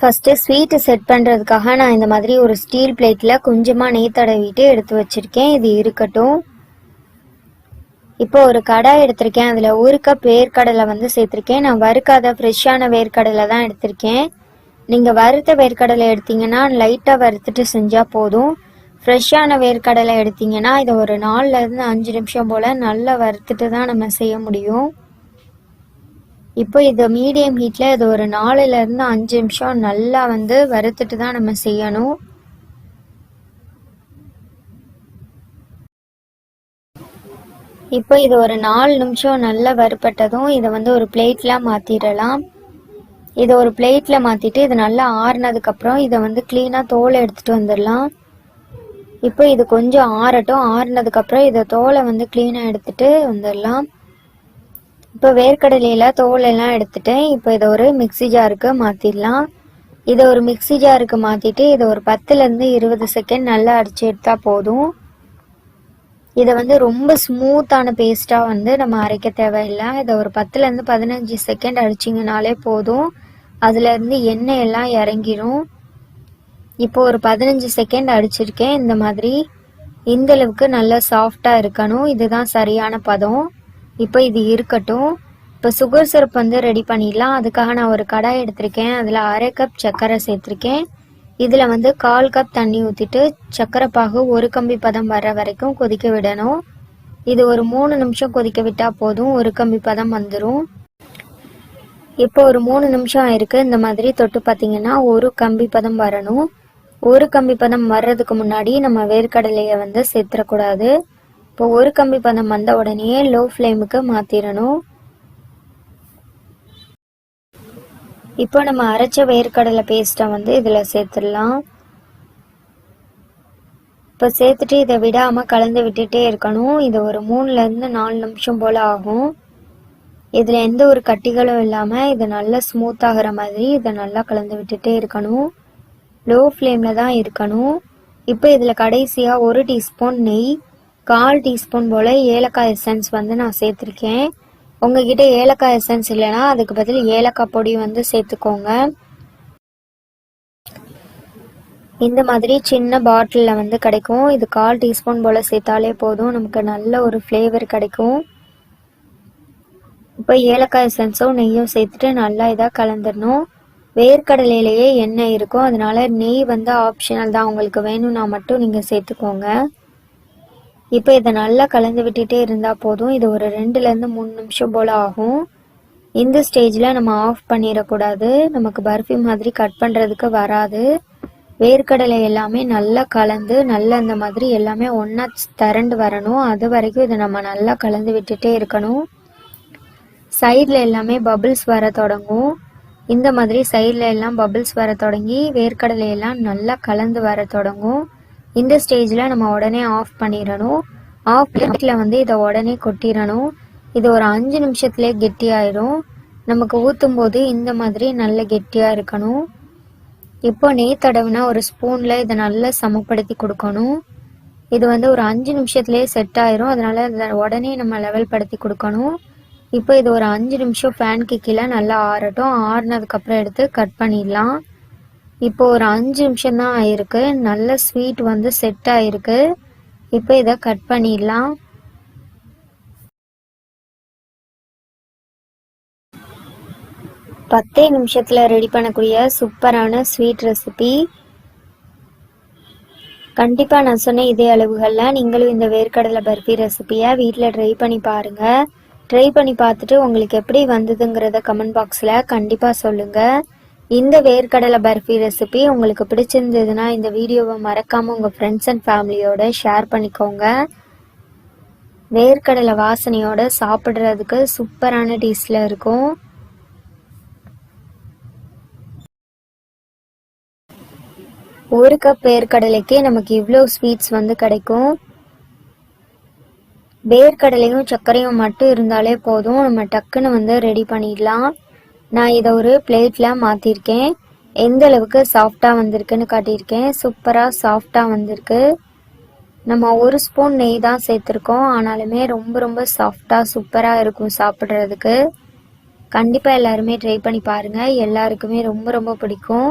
First sweet set பண்ணுறதுக்காக நான் இந்த மாதிரி ஒரு ஸ்டீல் பிளேட்டில் கொஞ்சமாக நெய் தடவிட்டு எடுத்து வச்சுருக்கேன். இது இருக்கட்டும். இப்போ ஒரு கடாய் எடுத்திருக்கேன். அதில் ஒரு கப் வேர்க்கடலை வந்து சேர்த்துருக்கேன். நான் வறுக்காத ஃப்ரெஷ்ஷான வேர்க்கடலை தான் எடுத்திருக்கேன். நீங்கள் வறுத்த வேர்க்கடலை எடுத்தீங்கன்னா லைட்டாக வறுத்துட்டு செஞ்சால் போதும். ஃப்ரெஷ்ஷான வேர்க்கடலை எடுத்தீங்கன்னா இதை ஒரு நாலுலேருந்து அஞ்சு நிமிஷம் போல் நல்லா வறுத்துட்டு தான் நம்ம செய்ய முடியும். இப்போ இதை மீடியம் ஹீட்டில் இது ஒரு நாலுலேருந்து அஞ்சு நிமிஷம் நல்லா வந்து வறுத்துட்டு தான் நம்ம செய்யணும். இப்போ இது ஒரு நாலு நிமிஷம் நல்லா வறுப்பட்டதும் இதை வந்து ஒரு பிளேட்டில் மாற்றிடலாம் இதை ஒரு பிளேட்டில் மாற்றிட்டு இது நல்லா ஆறுனதுக்கப்புறம் இதை வந்து க்ளீனாக தோலை எடுத்துகிட்டு வந்துடலாம் இப்போ இது கொஞ்சம் ஆறட்டும். ஆறுனதுக்கப்புறம் இதை தோலை வந்து க்ளீனாக எடுத்துகிட்டு வந்துடலாம் இப்போ வேர்க்கடலையில் தோல் எல்லாம் எடுத்துட்டேன் இப்போ இதை ஒரு மிக்சி ஜாருக்கு மாற்றிடலாம் இதை ஒரு மிக்சி ஜாருக்கு மாற்றிட்டு இதை ஒரு பத்துலேருந்து இருபது செகண்ட் நல்லா அடித்து எடுத்தால் போதும். இதை வந்து ரொம்ப ஸ்மூத்தான பேஸ்ட்டாக வந்து நம்ம அரைக்க தேவையில்லை. இதை ஒரு பத்துலேருந்து பதினஞ்சு செகண்ட் அடிச்சிங்கனாலே போதும். அதுலேருந்து எண்ணெய் எல்லாம் இறங்கிடும் இப்போ ஒரு பதினஞ்சு செகண்ட் அடிச்சிருக்கேன். இந்த மாதிரி இந்தளவுக்கு நல்லா சாஃப்டாக இருக்கணும். இதுதான் சரியான பதம். இப்போ இது இருக்கட்டும். இப்போ சுகர் சிரப் வந்து ரெடி பண்ணிடலாம். அதுக்காக நான் ஒரு கடாய் எடுத்திருக்கேன். அதில் அரை கப் சர்க்கரை சேர்த்துருக்கேன். இதில் வந்து கால் கப் தண்ணி ஊற்றிட்டு சர்க்கரை பாகு ஒரு கம்பி பதம் வர்ற வரைக்கும் கொதிக்க விடணும். இது ஒரு மூணு நிமிஷம் கொதிக்க விட்டால் போதும். ஒரு கம்பி பதம் வந்துடும் இப்போ ஒரு மூணு நிமிஷம் ஆயிருக்கு. இந்த மாதிரி தொட்டு பார்த்தீங்கன்னா ஒரு கம்பி பதம் வரணும். ஒரு கம்பி பதம் வர்றதுக்கு முன்னாடி நம்ம வேர்க்கடலையை வந்து சேர்த்துடக்கூடாது. இப்போ ஒரு கம்பி பதம் வந்த உடனே லோ ஃப்ளேமுக்கு மாற்றிடணும் இப்போ நம்ம அரைச்ச வேர்க்கடலை பேஸ்ட்டை வந்து இதில் சேர்த்துடலாம். இப்போ சேர்த்துட்டு இதை விடாமல் கலந்து விட்டுட்டே இருக்கணும். இது ஒரு மூணுலேருந்து நாலு நிமிஷம் போல் ஆகும். இதில் எந்த ஒரு கட்டிகளும் இல்லாமல் இது நல்லா ஸ்மூத் ஆகிற மாதிரி இதை நல்லா கலந்து விட்டுட்டே இருக்கணும். லோ ஃப்ளேமில் தான் இருக்கணும். இப்போ இதில் கடைசியாக ஒரு டீஸ்பூன் நெய். கால் டீஸ்பூன் போல் ஏலக்காய் எசன்ஸ் வந்து நான் சேர்த்துருக்கேன். உங்ககிட்ட ஏலக்காய் எசன்ஸ் இல்லைன்னா அதுக்கு பதில் ஏலக்காய் பொடி வந்து சேர்த்துக்கோங்க. இந்த மாதிரி சின்ன பாட்டிலில் வந்து கிடைக்கும். இது கால் டீஸ்பூன் போல் சேர்த்தாலே போதும். நமக்கு நல்ல ஒரு ஃப்ளேவர் கிடைக்கும். இப்போ ஏலக்காய் எசன்ஸும் நெய்யும் சேர்த்துட்டு நல்லா இதாக கலந்துடணும். வேர்க்கடலையிலேயே எண்ணெய் இருக்கும். அதனால நெய் வந்து ஆப்ஷனல் தான். உங்களுக்கு வேணும்னா மட்டும் நீங்கள் சேர்த்துக்கோங்க. இப்போ இதை நல்லா கலந்து விட்டுட்டே இருந்தால் போதும். இது ஒரு ரெண்டுலேருந்து மூணு நிமிஷம் போல் ஆகும். இந்த ஸ்டேஜில் நம்ம ஆஃப் பண்ணிடக்கூடாது நமக்கு பர்ஃபி மாதிரி கட் பண்ணுறதுக்கு வராது. வேர்க்கடலை எல்லாமே நல்லா கலந்து நல்லா இந்த மாதிரி எல்லாமே ஒன்றா திரண்டு வரணும். அது வரைக்கும் இதை நம்ம நல்லா கலந்து விட்டுட்டே இருக்கணும். சைடில் எல்லாமே பபிள்ஸ் வர தொடங்கும். இந்த மாதிரி சைடில் எல்லாம் பபிள்ஸ் வர தொடங்கி வேர்க்கடலை எல்லாம் நல்லா கலந்து வர தொடங்கும். இந்த ஸ்டேஜில் நம்ம உடனே ஆஃப் பண்ணிடணும். ஆஃப் பிளேட்டில் வந்து இதை உடனே கொட்டிடணும். இது ஒரு அஞ்சு நிமிஷத்துலேயே கெட்டியாயிரும். நமக்கு ஊற்றும் போது இந்த மாதிரி நல்ல கெட்டியாக இருக்கணும். இப்போ நெய் தடவினா ஒரு ஸ்பூனில் இதை நல்லா சமப்படுத்தி கொடுக்கணும். இது வந்து ஒரு அஞ்சு நிமிஷத்துலேயே செட் ஆயிரும். அதனால இதை உடனே நம்ம லெவல் படுத்தி கொடுக்கணும். இப்போ இது ஒரு அஞ்சு நிமிஷம் ஃபேனுக்கு கீழே நல்லா ஆறட்டும். ஆறுனதுக்கப்புறம் எடுத்து கட் பண்ணிடலாம். இப்போ ஒரு அஞ்சு நிமிஷம் தான் ஆயிருக்கு. நல்ல ஸ்வீட் வந்து செட் ஆயிருக்கு. இப்போ இதை கட் பண்ணிடலாம். பத்தே நிமிஷத்தில் ரெடி பண்ணக்கூடிய சூப்பரான ஸ்வீட் ரெசிபி கண்டிப்பாக நான் சொன்ன இதே அளவுகளில் நீங்களும் இந்த வேர்க்கடலை பர்ஃபி ரெசிபியை வீட்டில் ட்ரை பண்ணி பாருங்கள் ட்ரை பண்ணி பார்த்துட்டு உங்களுக்கு எப்படி வந்ததுங்கிறத கமெண்ட் பாக்ஸில் கண்டிப்பாக சொல்லுங்கள் இந்த வேர்க்கடலை பர்ஃபி ரெசிபி உங்களுக்கு பிடிச்சிருந்ததுன்னா இந்த வீடியோவை மறக்காமல் உங்கள் ஃப்ரெண்ட்ஸ் அண்ட் ஃபேமிலியோட ஷேர் பண்ணிக்கோங்க. வேர்க்கடலை வாசனையோட சாப்பிட்றதுக்கு சூப்பரான டேஸ்டில் இருக்கும். ஒரு கப் வேர்க்கடலைக்கே நமக்கு இவ்வளோ ஸ்வீட்ஸ் வந்து கிடைக்கும். வேர்க்கடலையும் சர்க்கரையும் மட்டும் இருந்தாலே போதும். நம்ம டக்குன்னு வந்து ரெடி பண்ணிடலாம். நான் இதை ஒரு பிளேட்டில் மாற்றிருக்கேன் எந்த அளவுக்கு சாஃப்டாக வந்திருக்குன்னு காட்டியிருக்கேன். சூப்பராக சாஃப்டாக வந்திருக்கு. நம்ம ஒரு ஸ்பூன் நெய் தான் சேர்த்துருக்கோம். ஆனாலுமே ரொம்ப ரொம்ப சாஃப்டாக சூப்பராக இருக்கும் சாப்பிட்றதுக்கு. கண்டிப்பாக எல்லாருமே ட்ரை பண்ணி பாருங்கள் எல்லாருக்குமே ரொம்ப ரொம்ப பிடிக்கும்.